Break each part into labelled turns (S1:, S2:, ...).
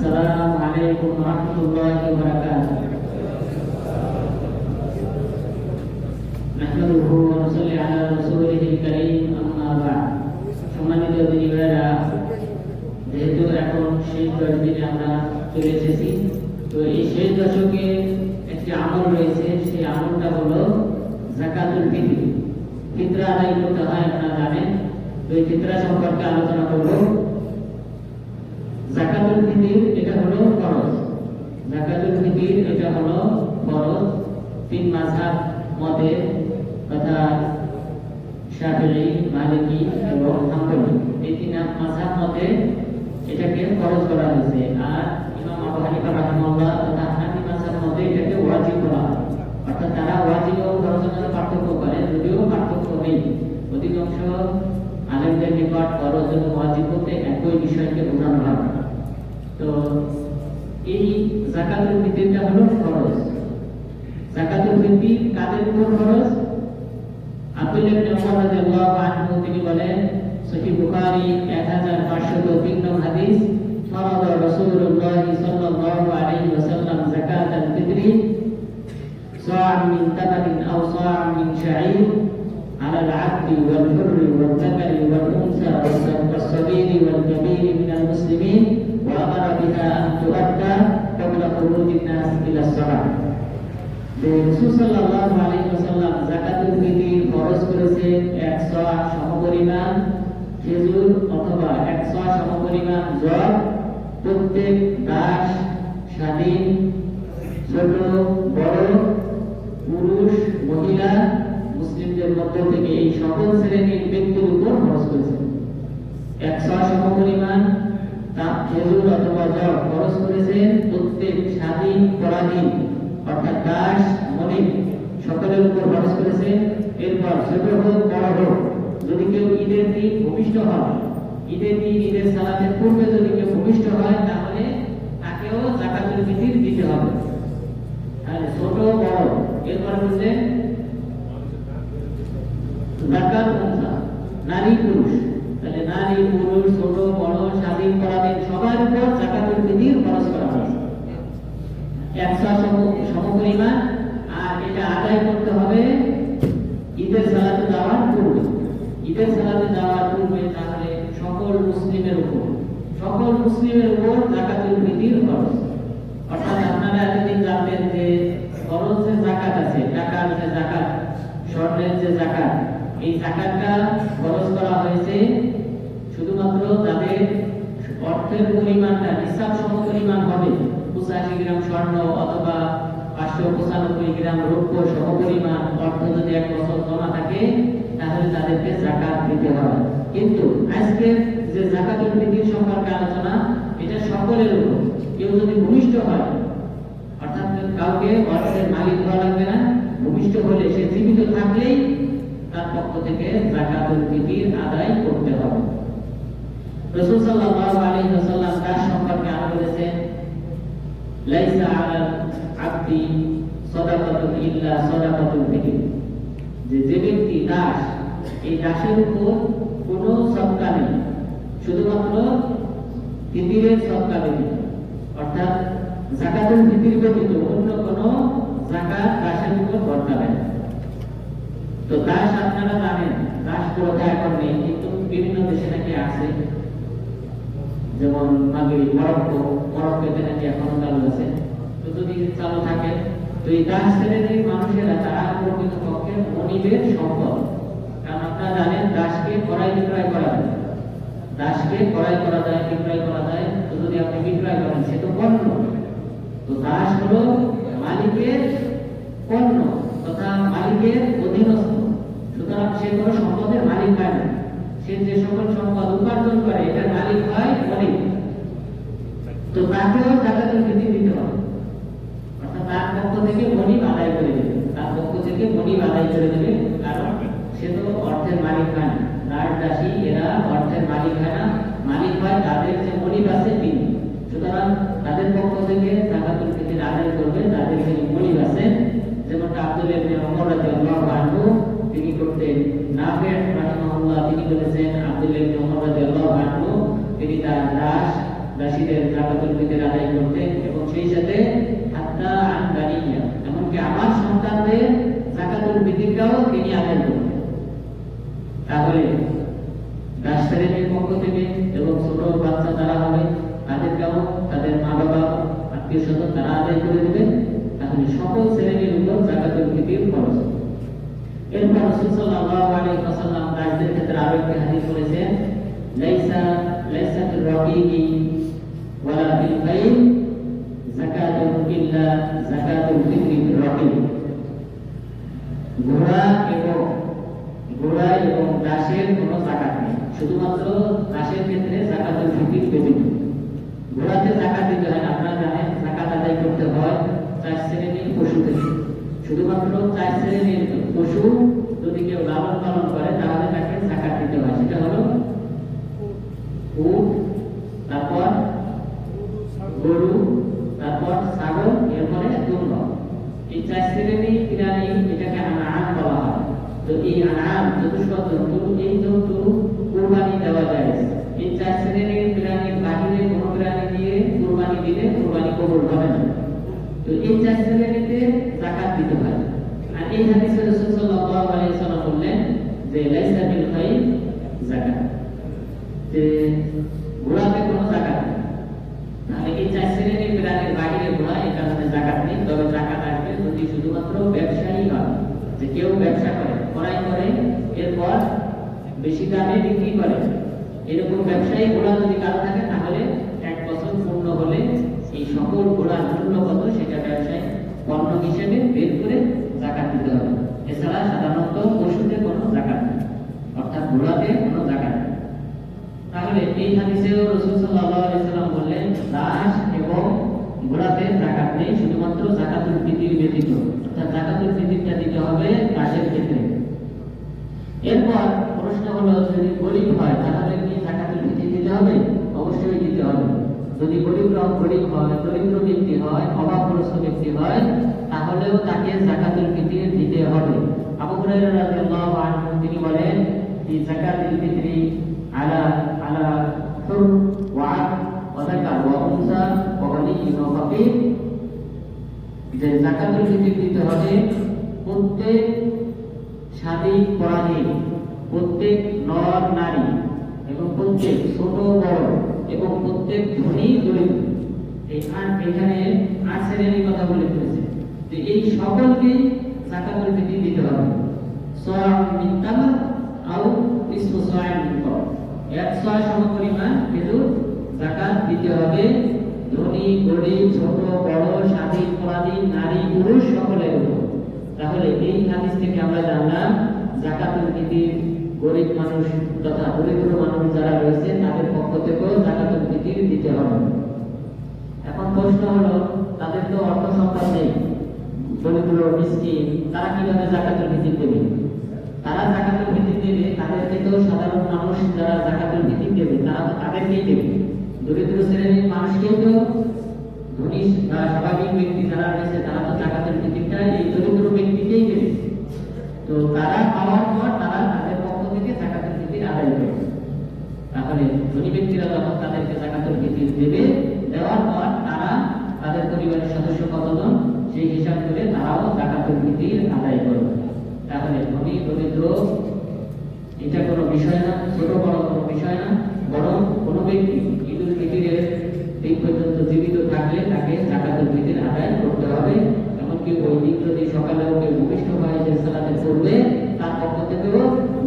S1: السلام عليكم ورحمة الله وبركاته نحمده ونصلي على رسوله الكريم أما بعد সম্মানিত দিনীরা যেহেতু এখন শেষ দশ দিনে আমরা চলে এসেছি তো এই শেষ দশকে একটি আমল রয়েছে সেই আমলটা হলো জাকাতুল ফিতর ফিতরা আদায় করতে হয় আপনারা জানেন তো এই ফিতরা সম্পর্কে আলোচনা করবো জাকাতুল ফিতির এটা হলো ফরজ জাকাতুল ফিতির এটা হলো ফরজ তিন মাযহাব মতে তথা শাফিঈ মালিকি এবং হাম্বলি এই তিন মাযহাব মতে এটাকে ফরজ করা হয়েছে। আর ইমাম আবু হানিফা রাহিমাহুল্লাহ তথা হানাফি মাযহাব মতে এটাকে ওয়াজিব করা অর্থাৎ তারা ওয়াজিব ও ফরজের মধ্যে পার্থক্য করে, যদিও পার্থক্য নেই। অধিকাংশ আলেমদের নিকট ফরজ এবং ওয়াজিব বলতে একই বিষয়কে বোঝানো হয়। তো এই জাকাতুল ফিতরটা হলো ফরজ জাকাতুল ফিতর কাদের উপর ফরজ আব্দুল্লাহ ইবনে ওমর রাদিয়াল্লাহু আনহু তিনি বলেন সহিহ বুখারী 1503 নং হাদিস فرض رسول الله صلى الله عليه وسلم زكاة الفطر صاع من تمر أو صاع من شعير على العبد والحر والذكر والأنثى والصغير والكبير من المسلمين وأمر بها أن تؤدى قبل خروج الناس إلى الصلاة রসুল সাল্লাল্লাহু আলাইহি ওয়াসাল্লাম যাকাতুল ফিতর ফরজ করেছে 100 সমপরিমাণ খেজুর অথবা 100 সমপরিমাণ জব প্রত্যেক দাস স্বাধীন ছোট বড় পুরুষ মহিলা মুসলিমদের মধ্য থেকে এই সকল শ্রেণীর ব্যক্তির উপর খরচ করেছে একশো সমপরিমাণ তা খেজুর অথবা জব খরচ করেছে প্রত্যেক স্বাধীন পরাধীন, অর্থাৎ দাস মনিক সকলের উপর খরচ করেছে। এরপর ছোট হোক, বড় হোক, যদি কেউ ঈদের দিন ভূমিষ্ঠ হয়, ঈদের দিন ঈদের সালাতের পূর্বে যদি কেউ ভূমিষ্ঠ হয়, তাহলে তাকেও জাকাতুল ফিতির দিতে হবে। তাহলে ছোট, বড়, এরপর বলছে, জাকাত নারী পুরুষ। নারী, পুরুষ, ছোট, বড়, স্বাধীন, পরাধীন, সবার উপর জাকাতুল ফিতির খরচ করা হয়েছে একশো সমপরিমাণ, আর এটা আদায় করতে হবে ঈদের সালাতে যাওয়ার পূর্বে। ঈদের সালাতে যাওয়ার পূর্বে তাহলে সকল মুসলিমের উপর, সকল মুসলিমের উপর জাকাতুল ফিতির খরচ। অর্থাৎ আপনারা এতদিন জানতেন যে খরচ জাকাত আছে, টাকার যে জাকাত, স্বর্ণের যে জাকাত, এই জাকাতটা খরচ করা হয়েছে শুধুমাত্র যাদের অর্থের পরিমাণটা নিঃসাব সম পরিমাণ হবে, পঁচাশি গ্রাম স্বর্ণ অথবা পাঁচশো পঁচানব্বই গ্রাম রৌপ্য সম পরিমাণ অর্থ যদি এক বছর জমা থাকে, তাহলে তাদেরকে জাকাত দিতে হবে। কিন্তু আজকে যে জাকাতুল ফিতির সম্পর্কে আলোচনা, এটা সকলের উপর। কেউ যদি ভূমিষ্ঠ হয়, অর্থাৎ কাউকে অর্থের মালিক হওয়া লাগবে না, ভূমিষ্ঠ হলে সে জীবিত থাকলেই তার পক্ষ থেকে জাকাতুল ফিতির আদায় করতে হবে। রাসূল সাল্লাল্লাহু আলাইহি ওয়াসাল্লাম তার সম্পর্কে আরও বলেছেন, লাইসা আলাল আবদি সাদাকাতুন ইল্লা সাদাকাতুল ফিতির। যে যে ব্যক্তি দাস, এই দাসের উপর কোনো সদকা নেই, শুধুমাত্র ফিতিরের সদকা নেই। অর্থাৎ জাকাতুল ফিতির ব্যতীত অন্য কোনো জাকাত দাসের উপর বর্তাবে না তো দাস আপনারা জানেন, দাস প্রথা এখন নেই, কিন্তু বিভিন্ন দেশে নাকি আছে। যেমন মাগরি মরক্কো, মরক্কোতে নাকি এখনও চালু আছে তো যদি চালু থাকে, তো এই দাস শ্রেণির মানুষেরা তারা প্রকৃত পক্ষে মনিবের সম্পদ। কারণ আপনারা জানেন, দাসকে ক্রয় বিক্রয় করা যায় দাসকে ক্রয় করা যায়, বিক্রয় করা যায়। তো যদি আপনি বিক্রয় করেন, সে তো পণ্য। তো দাস হলো মালিকের পণ্য তথা মালিকের অধীনস্থ। সুতরাং সে কোনো সম্পদের মালিক হয় না। সে যে সকল সম্পদ উপার্জন করে এটার মালিক হয় মালিক তো তাকেও জাকাতুল ফিতর দিতে হবে। অর্থাৎ তার পক্ষ থেকে মনিব আদায় করে দেবে। তার পক্ষ থেকে মনিব আদায় করে দেবে, কারণ সে তো অর্থের মালিক হয় না। দাস দাসী, এরা অর্থের মালিক হয় না। মালিক হয় তাদের যে মনিব আছে তিনি সুতরাং তাদের পক্ষ থেকে জাকাতুল ফিতর আদায় করবে, তাদের যে মনিব আছে যেমনটা আব্দুল ইবনে ওমর রাদিয়াল্লাহু আনহু তিনি করতেন আমার সন্তানদের জাকাতুল ফিতরটাও তিনি আদায় করতেন। তাহলে দাস পক্ষ থেকে এবং ছোট বাচ্চা যারা হবে, তাদেরকেও তাদের মা বাবা আত্মীয় স্বজন তারা আদায় করে দেবেন তাহলে সকল শ্রেণির উপর জাকাতুল ফিতর খরচ এরপর রাসূল সাল্লাল্লাহু আলাইহি ওয়াসাল্লাম দাসদের ক্ষেত্রে আরও একটি হাদিস বলেছেন, লাইসা লাইসা ফির রাকিকি ওয়ালা ফিল কাইল যাকাতুন ইল্লা যাকাতুল ফিতরি ফির রাকিক ঘোড়া এবং ঘোড়া এবং দাসের কোনো জাকাত নেই, শুধুমাত্র দাসের ক্ষেত্রে জাকাতুল ফিতর ব্যতীত ঘোড়াতে জাকাত দিতে হয় আপনারা জানেন জাকাত আদায় করতে হয় চার শ্রেণির পশু থেকে শুধুমাত্র চার শ্রেণির পশু যদি কেউ লালন পালন করে, তাহলে তাকে জাকাত দিতে হয়। সেটা হলো তারপর গরু, তারপর ছাগল, এরপরে এই চার শ্রেণি এটাকে আনাম বলা হয়। তো এই আনাম চতুষ্পদ জন্তু এই জন্তু কোরবানি দেওয়া যায়, এই চার শ্রেণির প্রাণীর বাহিরে, কোনো প্রাণী দিয়ে কোরবানি দিলে কোরবানি কবুল হবে না। তো এই চার শ্রেণীতে জাকাত দিতে হয়। এই হাদিসে রাসূল সাল্লাল্লাহু আলাইহি সাল্লাম বললেন যে, লাইসা বিল খাইর যাকাত। যে, ঘোড়াতে কোনো জাকাত নেই। তাহলে এই চার শ্রেণির প্রাণীর বাহিরে ঘোড়া, এই কারণে জাকাত নেই। তবে জাকাত আসবে যদি শুধুমাত্র ব্যবসায়ী হয়। যে কেউ ব্যবসা করে করাই করে, এরপর বেশি দামে বিক্রি করে। এরকম ব্যবসায়ী ঘোড়া যদি কারও থাকে, তাহলে এক বছর পূর্ণ হলে এই সকল ঘোড়ার মূল্য কত, সেটা ব্যবসায়ী পণ্য হিসেবে বের করে জাকাত দিতে হবে। এছাড়া সাধারণত পশুতে কোনো জাকাত নেই, অর্থাৎ ঘোড়াতে কোনো জাকাত নেই। তাহলে এই হাদিসেও রাসূল সাল্লাল্লাহু সাল্লাম বললেন, দাস এবং ঘোড়াতে জাকাত নেই, শুধুমাত্র জাকাতুল ফিতর ব্যতীত। অর্থাৎ জাকাতুল ফিতরটা দিতে হবে দাসের ক্ষেত্রে। এরপর প্রশ্ন হলো, যদি গরিব হয়, তাহলে কি জাকাতুল ফিতর দিতে হবে? অবশ্যই দিতে হবে। যদি গরিব গরিব হয় দরিদ্র ব্যক্তি হয় অভাবগ্রস্ত ব্যক্তি তাকে জাকাতুল ফিতির দিতে হবে। আবু হুরায়রা রাদিয়াল্লাহু আনহু তিনি বলেন যে জাকাতুল ফিতরি আলা আলা ওয়া ওয়া উনসা ওয়া ফাকির। যে জাকাতুল দিতে হবে প্রত্যেক স্বাধীন পরাধীন প্রত্যেক নর নারী এবং প্রত্যেক ছোট বড় এবং প্রত্যেক ধনী দরিদ্র। এখানে আট শ্রেণির কথা বলে ফেলেছে। যে এই সকলকে জাকাতুল ফিতর দিতে হবে। সওয়াব মিন তামার আও ইসমু সওয়াব মিন কর একশো সমপরিমাণ খেজুর জাকাত দিতে হবে। ধনী, গরিব, ছোট, বড় স্বাধীন পরাধীন নারী, পুরুষ সকলের উপর তাহলে এই হাদিস থেকে আমরা জানলাম জাকাতুল ফিতির গরিব মানুষ তথা দরিদ্র মানুষ যারা রয়েছে, তাদের পক্ষ থেকেও জাকাতুল ফিতির দিতে হবে। এখন প্রশ্ন হলো, তাদের তো অর্থ সম্পদ নেই। দরিদ্র, মিসকিন, তারা কীভাবে জাকাতুল ফিতির দেবে? তারা জাকাতুল ফিতর দেবে তাদেরকে তো সাধারণ মানুষ যারা জাকাতুল ফিতর দেবে, তারা তো তাদেরকেই দেবে। দরিদ্র শ্রেণির মানুষকেও তো ধনী স্বাভাবিক ব্যক্তি যারা রয়েছে, তারা তো জাকাতুল ফিতরটা এই দরিদ্র ব্যক্তিকেই দেবে। তো তারা পাওয়ার পর তারা তাদের পক্ষ থেকে জাকাতুল ফিতর আদায় করবে তাহলে ধনী ব্যক্তিরা যখন তাদেরকে জাকাতুল ফিতর দেবে দেওয়ার পর তারা তাদের পরিবারের সদস্য কতজন সেই হিসাব করে তারাও জাকাতুল আদায় করবে। তাহলে ধনী, দরিদ্র, এটা কোনো বিষয় না, ছোট, বড় কোনো বিষয় না, বরং কোনো ব্যক্তি ঈদুল ফিতরের এই পর্যন্ত জীবিত থাকলে তাকে জাকাতুল ফিতর আদায় করতে হবে। এমনকি ওই দিন যদি সকালে ওকে ভূমিষ্ঠ হয়ে যে সালাতে করবে তার পক্ষ থেকেও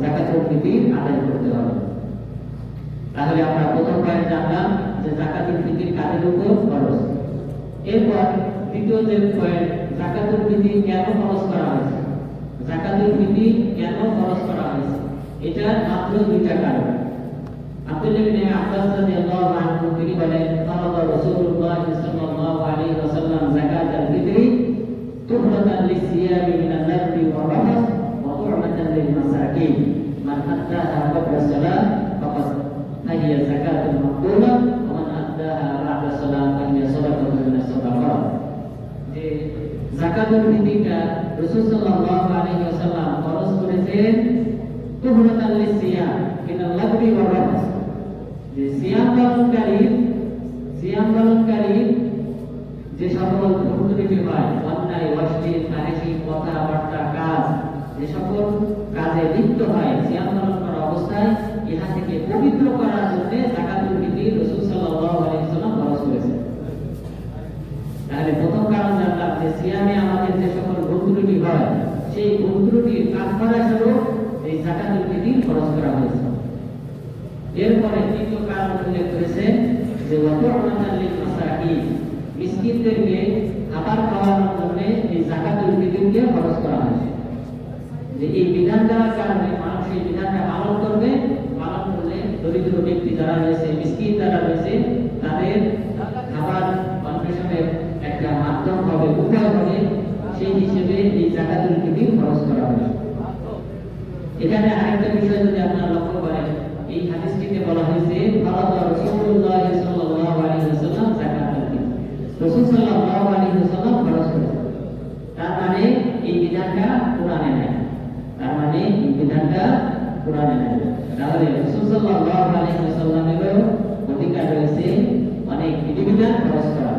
S1: জাকাতুল ফিতর আদায় করতে হবে। তাহলে আমরা প্রথম পয়েন্ট জানলাম যে জাকাতুল ফিতর কাদের উপর খরচ? এরপর দ্বিতীয় যে পয়েন্ট জাকাতুল ফিতর কেন খরচ করা হয়েছে জাকাতুল ফিতর কেন খরচ করা হয়েছে এটা মাত্র দুইটা কারণ আব্দুল্লাহ ইবনে আব্বাস রাদিয়াল্লাহু আনহু তিনি বলেন ফারাদা রাসূলুল্লাহ সাল্লাল্লাহু আলাইহি ওয়াসাল্লাম যাকাতাল ফিতরি তুহরাতান লিসিয়ামি মিনাল নাফি ওয়া রাফস ওয়া তু'মাতান লিল মাসাকিন মান Addaha qabla salat, faqad fahiya zakatul maqbula wa man addaha ba'da salat জাকাতুল ফিতরটা রাসূল সাল্লাল্লাহু আলাইহি ওয়াসাল্লাম খরচ করেছেন তুহরাতান লিসিয়াম, মিনাল লাগবি ওয়া যে সিয়াম পালনকারী সিয়াম পালনকারী, যে সকল ভুলত্রুটি হয়, অন্যায়, অশ্লীল ফাহেসি কথাবার্তা, কাজ, যে সকল কাজে লিপ্ত হয়, সিয়াম পালন করা অবস্থায়, ইহা থেকে পবিত্র করার জন্য জাকাতুল ফিতর রাসূল সাল্লাল্লাহু আলাইহি সাল্লাম ফরজ করেছেন তাহলে প্রথম কারণ জানলাম যে সিয়ামে আমাদের যে সকল ত্রুটি হয়, সেই ভুল ত্রুটির স্বরূপ এই জাকাতুল ফিতর খরচ করা হয়েছে। এরপরে তৃতীয় কারণ উল্লেখ করেছে যে মিসকিনদেরকে জন্য এই খরচ করা হয়েছে। যে এই বিধান দেওয়ার কারণে মানুষ এই বিধানটা পালন করবে, পালন করলে দরিদ্র ব্যক্তি যারা রয়েছে, মিসকিন যারা রয়েছে তাদের খাবার অন্বেষণের একটা মাধ্যম হবে উপায় হবে সেই হিসেবে এই জাকাতুল ফিতর খরচ করা হয়েছে এখানে আরেকটা বিষয় যদি আপনারা লক্ষ্য করেন, এই হাদিসটিতে বলা হয়েছে, ফারাদা রাসূলুল্লাহ সাল্লাল্লাহু আলাইহি ওয়াসাল্লাম যাকাতুল ফিতর রাসূল সাল্লাল্লাহু আলাইহি ওয়াসাল্লাম ফরজ করেছেন তার মানে এই বিধানটা কোরআনে নাই। তার মানে এই বিধানটা কোরআনে নাই। তাহলে রাসূল সাল্লাল্লাহু আলাইহি ওয়াসাল্লামেরও অধিকার রয়েছে, অনেক বিধিবিধান খরচ করা।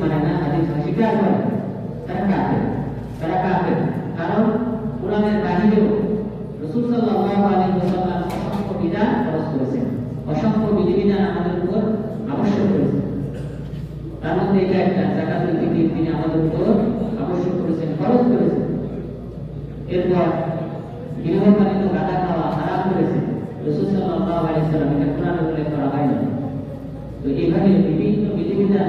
S1: মানে না, হাদিস অস্বীকার করে। তারা কাফের তারা কাফের। কারণ কোরআনের বাহিরেও রসুল সাল্লাল্লাহু আলাইহি ওয়াসাল্লাম অসংখ্য আমাদের উপর তার মধ্যে এটা একটা তিনি আমাদের উপর আবশ্যক করেছেন খরচ করেছেন এরপর গৃহপালিত গাঁদা খাওয়া হারাম করেছে রসুল সাল্লাল্লাহু আলাইহি সাল্লাম এটা কোরআনে উল্লেখ করা হয়নি তো এইভাবে বিভিন্ন বিধিবিধান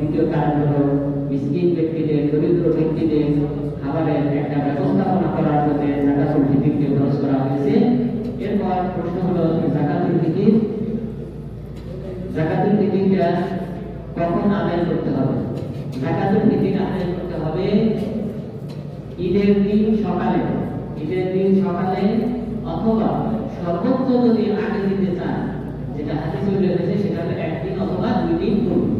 S1: দ্বিতীয় কারণ হলো মিসকিন ব্যক্তিদের, দরিদ্র ব্যক্তিদের খাবারের একটা ব্যবস্থাপনা করার জন্য জাকাতুল ফিতরকে খরচ করা হয়েছে। এরপর প্রশ্ন হলো, জাকাতুল ফিতর, জাকাতুল ফিতরটা কখন আদায় করতে হবে? জাকাতুল ফিতর আদায় করতে হবে ঈদের দিন সকালে। ঈদের দিন সকালে অথবা সর্বোচ্চ যদি আগে দিতে চান, যেটা হাদিস উল্লেখ হয়েছে সেটা হলো একদিন অথবা দুই দিন পূর্বে।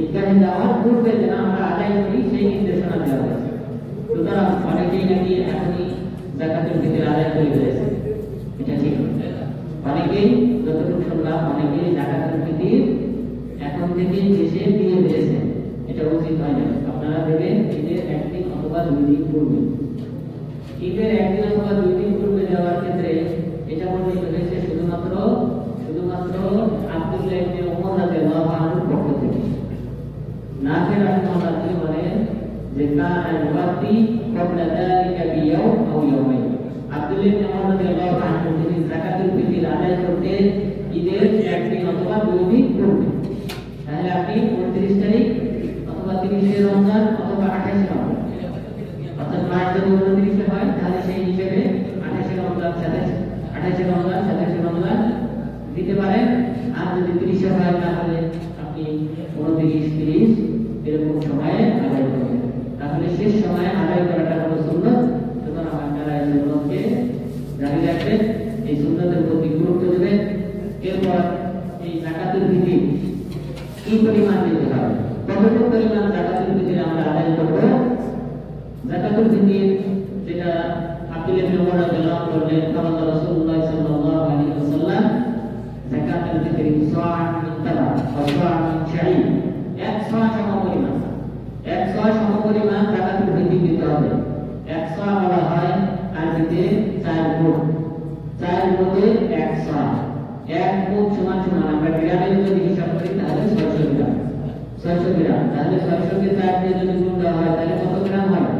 S1: ঈদগাহে যাওয়ার যেন আমরা আদায় সেই নির্দেশনা দেওয়া হয়েছে সুতরাং অনেকেই নাকি এখনই জাকাতুল ফিতর আদায় করে ফেলেছে এটা ঠিক অনেকেই যতটুকু শুনলাম অনেকেই জাকাতুল ফিতর এখন থেকে দেশে দিয়ে দিয়েছে এটা উচিত হয় না আপনারা দেবেন ঈদের একদিন অথবা দুই দিন পূর্বে ঈদের একদিন অথবা দুই দিন পূর্বে দেওয়ার ক্ষেত্রে এটা বর্ণিত হয়েছে শুধুমাত্র শুধুমাত্র আব্দুল্লাহ ইবনে ওমর রাদিয়াল্লাহু আনহুর পক্ষ থেকে নাফি রাহিমাহুল্লাহ বলেন যে কানা একদিন অথবা দুই দিন অথবা তিরিশে রমজান অথবা আঠাশে রমজান তাহলে সেই হিসেবে আঠাশে রমজান, সাতাশ, আঠাশে রমজান, সাতাশে রমজান দিতে পারেন। আর যদি তিরিশে হয়, তাহলে আপনি উনত্রিশ তিরিশ এরকম সময়ে আদায় করবেন তাহলে শেষ সময়ে আদায় করাটা হলো সুন্নত সুতরাং আপনারা এই সুন্নতকে জারি রাখবেন এই সুন্নতের প্রতি গুরুত্ব দেবেন এরপর এই জাকাতুল ফিতর কি পরিমাণ দিতে হবে কতটুকু পরিমাণ জাকাতুল ফিতর আমরা আদায় করব ফিতর যেটা আব্দুল ইবনে ওমর রাদিয়াল্লাহু আনহু বললেন কারণ রাসূলুল্লাহ সাল্লাল্লাহু আলাইহি ওয়াসাল্লাম বলা হয় আরবিতে চার গুণ। চার এক সমান আমরা যদি তাহলে ছয়শো গ্রাম। ছয়শো গ্রাম। তাহলে ছয়শোকে চার দিয়ে যদি গুণ হয়, তাহলে কত গ্রাম হয়?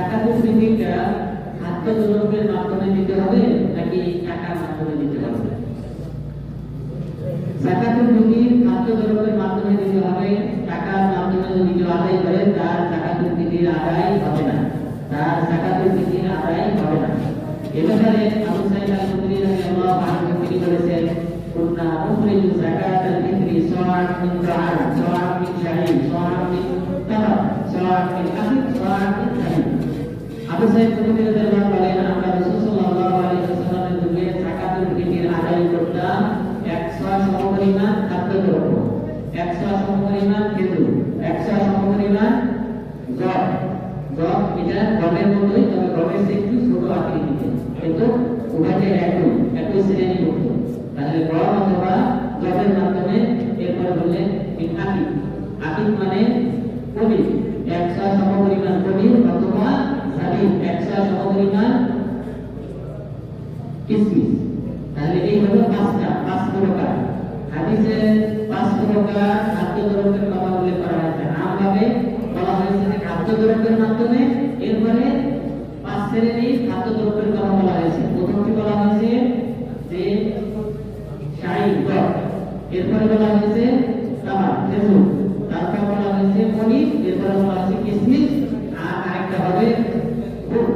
S1: ফিতরটা খাদ্য দ্রব্যের মাধ্যমে দিতে হবে নাকি টাকার মাধ্যমে দিতে হবে? জাকাতুল ফিতর খাদ্য মাধ্যমে দিতে হবে, টাকার মাধ্যমে যদি কেউ আদায় করে, তার জাকাতুল ফিতর আদায় হবে না। তার জাকাতুল ফিতর আদায় হবে না। এ ব্যাপারে আবু সাইদ আল-খুদরি রাদিয়াল্লাহু আনহু তিনি বলেছেন, কুন্না নুখরিজু যাকাতাল ফিতরি সাওয়ান মিন তাআম সাওয়ান মিন শাহিদ সাওয়ান মিন তামার সাওয়ান মিন আখির সাওয়ান মিন শাহিদ আবু সাইদ রাদিয়াল্লাহু বলেন, আমরা রাসূল সাল্লাল্লাহু আলাইহি ওয়াসাল্লামের যুগে যাকাতুল ফিতর আদায় করতাম 100 সমপরিমাণ খাদ্যদ্রব্য 100 সমপরিমাণ খেজুর 100 সমপরিমাণ গম গম এটা গমের মতোই, তবে গমের চেয়ে একটু ছোট আকৃতিতে কিন্তু উভয়কে একই একই শ্রেণি করত তাহলে গম অথবা গমের মাধ্যমে এরপরে বললেন আকিদ আকিদ মানে পনির একশো সমপরিমাণ পনির অথবা সাবিন একশো সমপরিমাণ কিসমিস তাহলে এই হলো পাঁচটা, পাঁচ প্রকার। হাদিসে পাঁচ প্রকার খাদ্য দ্রব্যের কথা উল্লেখ করা হয়েছে। আমভাবে বলা হয়েছে যে খাদ্য দ্রব্যের মাধ্যমে এরপরে পাঁচ শ্রেণির খাদ্য দ্রব্যের কথা বলা হয়েছে। প্রথমটি বলা হয়েছে? যে গম এরপরে বলা হয়েছে তামাক, খেজুর। তারপর বলা হয়েছে পনির। এরপরে বলা হয়েছে কিসমিস। আর আরেকটা হবে গুড়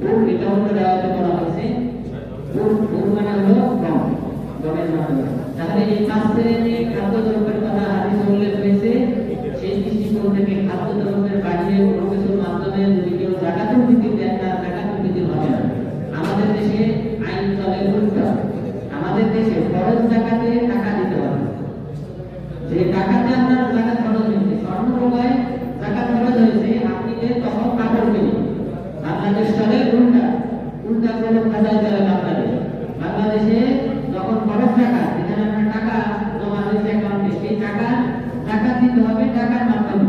S1: গুড় এটা অন্য জায়গাতে বলা হয়েছে গুড় গুড় মানে হলো গম গমের আমাদের দেশে আইন টাকা দিতে হবে। যে টাকাতে আপনার জাকাত ফরজ হয়েছে। স্বর্ণ রূপায় জাকাত হয়েছে, আপনি তখন কাপড় কিনে বাংলাদেশ চলে, উল্টা। উল্টা কোনো কাজায় চলে বাংলাদেশ বাংলাদেশে যখন ফরজ টাকা যেখানে আপনার টাকা জমা হয়েছে অ্যাকাউন্টে সেই টাকা জাকাত দিতে হবে টাকার মাধ্যমে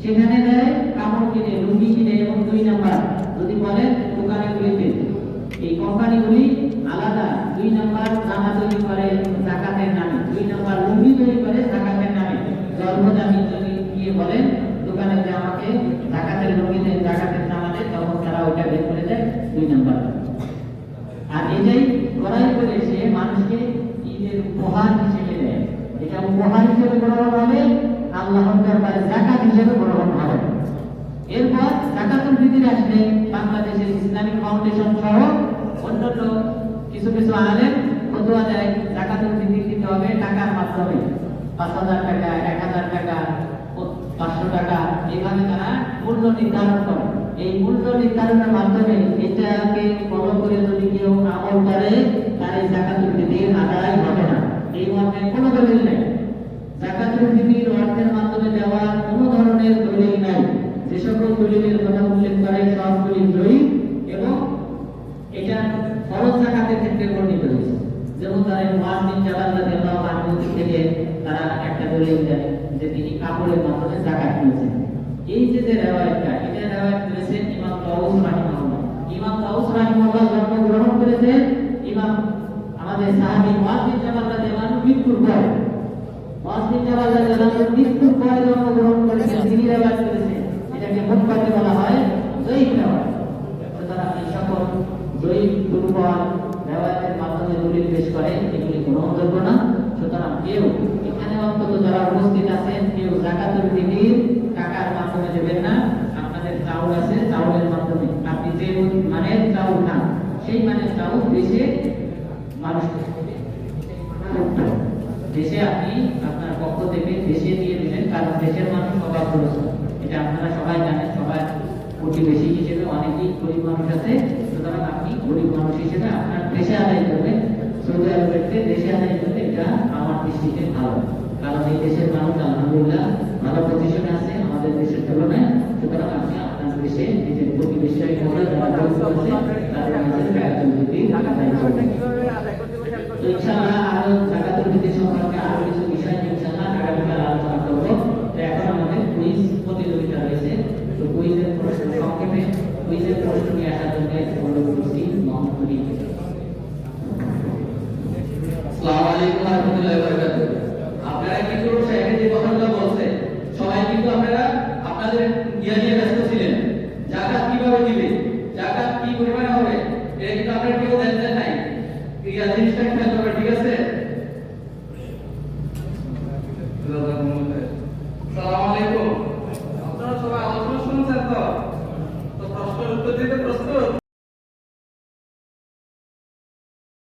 S1: সেখানে দেয় কাপড় কিনে লুঙ্গি কিনে এবং দুই নাম্বার যদি বলেন দোকানগুলিতে এই কোম্পানিগুলি আলাদা দুই নাম্বার জামা তৈরি করে জাকাতের নামে দুই নাম্বার লুঙ্গি তৈরি করে জাকাতের নামে জন্মদামি যদি গিয়ে বলেন দোকানে যে আমাকে জাকাতের লুঙ্গি দেন জাকাতের জামা দেন তখন তারা ওইটা বের করে দেয় দুই নাম্বার আর এটাই করাই করে সে মানুষকে ঈদের উপহার হিসেবে দেয় এটা উপহার হিসেবে গ্রহণ হবে টাকার মাধ্যমে। পাঁচ হাজার টাকা, এক হাজার টাকা, পাঁচশো টাকা এইভাবে তারা মূল্য নির্ধারণ করে। এই মূল্য নির্ধারণের মাধ্যমে এটাকে যদি কেউ আমল করে তার এই না। এই কোনো দলিল নেই। জাকাতুল ফিতর অর্থের মাধ্যমে দেওয়ার কোনো ধরনের দলিল নাই। যে সকল দলিলের কথা উল্লেখ করে সবগুলি জয়ী এবং এটা ফরজ জাকাতের ক্ষেত্রে বর্ণিত হয়েছে। যেমন তারা মুয়াজ্জিন জালাল রাদিয়াল্লাহু আনহু থেকে তারা একটা দলিল দেয় যে তিনি কাপড়ের মাধ্যমে জাকাত নিয়েছেন এই যে যে রেওয়ায়তটা এটা রেওয়ায়ত করেছেন ইমাম তাউস রাহিমাহুল্লাহ। ইমাম তাউস রাহিমাহুল্লাহ জন্মগ্রহণ করেছেন ইমাম আমাদের সাহাবী মুয়াজ্জিন জালাল রাদিয়াল্লাহু আনহু মৃত্যুর পরে। না এখানে অন্তত যারা উপস্থিত আছেন কেউ টাকার মাধ্যমে দেবেন না আপনাদের চাউল আছে চাউলের মাধ্যমে আপনি যে সেই ম্যানেজটাও দেশে মানুষ দেশে আপনি আপনার পক্ষ থেকে দেশে দিয়ে দিলেন কারণ দেশের মানুষ খরচ এটা আপনারা সবাই জানেন, সবার প্রতিবেশী হিসেবে অনেকেই গরিব মানুষ আছে। সুতরাং আপনি গরিব মানুষ হিসেবে আপনার দেশে আদায় করবেন। সৌদি আরবের দেশে আদায় করলে এটা আমার দৃষ্টিতে ভালো। কারণ এই দেশের মানুষ, আলহামদুলিল্লাহ, ভালো পজিশনে আছে আমাদের দেশের তুলনায়। সুতরাং আপনি আপনার দেশে নিজের প্রতিবেশী তাদের আদায় করবেন আরও জাকাতুল ফিতর সম্পর্কে আরও কিছু বিষয় নিয়ে ইনশাআল্লাহ আগামীকাল আলোচনা করব তো এখন আমাদের কুইজ প্রতিযোগিতা রয়েছে তো কুইজের প্রশ্ন সংক্ষেপে কুইজের প্রশ্ন নিয়ে আসার জন্য অনুরোধ করছি
S2: আসসালামু আলাইকুম ওয়া রাহমাতুল্লাহি ওয়া বারাকাতুহু। আপনারা কিন্তু সাহেবের যে কথাগুলো বলছে